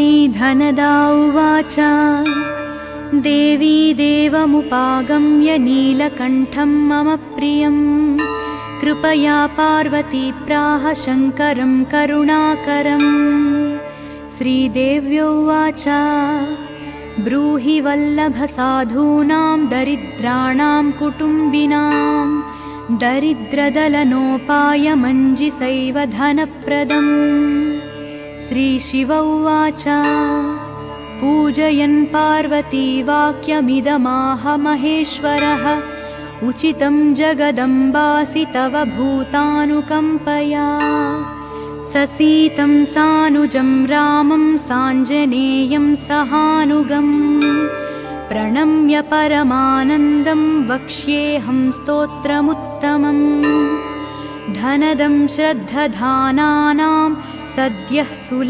श्रीधनदा उवाच। देवी देवमुपागम्य नीलकण्ठं मम प्रियं। कृपया पार्वती प्राह शङ्करं करुणाकरम् श्रीदेव्योवाच ब्रूहि वल्लभसाधूनां दरिद्राणां कुटुम्बिनां। दरिद्रदलनोपायमञ्जिसैव धनप्रदम् श्रीशिव उवाच। पूजयन् पार्वती वाक्यमिदमाह महेश्वरः उचितं जगदम्बासि तव भूतानुकम्पया। ससीतं सानुजं रामं साञ्जनेयं सहानुगम्। प्रणम्य परमानन्दं वक्ष्येऽहं स्तोत्रमुत्तमम्। धनदं श्रद्धधानानां सद्यः सुल